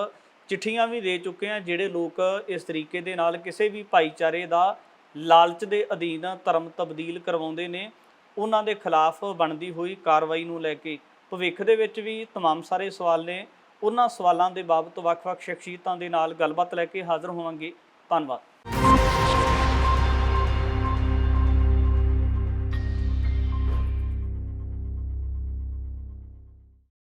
ਚਿੱਠੀਆਂ ਵੀ ਦੇ ਚੁੱਕੇ ਹਾਂ ਜਿਹੜੇ ਲੋਕ ਇਸ ਤਰੀਕੇ ਦੇ ਨਾਲ ਕਿਸੇ ਵੀ ਭਾਈਚਾਰੇ ਦਾ ਲਾਲਚ ਦੇ ਅਧੀਨ ਧਰਮ ਤਬਦੀਲ ਕਰਵਾਉਂਦੇ ਨੇ ਉਹਨਾਂ ਦੇ ਖਿਲਾਫ ਬਣਦੀ ਹੋਈ ਕਾਰਵਾਈ ਨੂੰ ਲੈ ਕੇ ਭਵਿੱਖ ਦੇ ਵਿੱਚ ਵੀ तमाम ਸਾਰੇ ਸਵਾਲ ਨੇ ਉਹਨਾਂ ਸਵਾਲਾਂ ਦੇ ਬਾਬਤ ਵੱਖ-ਵੱਖ ਸ਼ਖਸੀਅਤਾਂ ਦੇ ਨਾਲ ਗੱਲਬਾਤ ਲੈ ਕੇ ਹਾਜ਼ਰ ਹੋਵਾਂਗੇ ਧੰਨਵਾਦ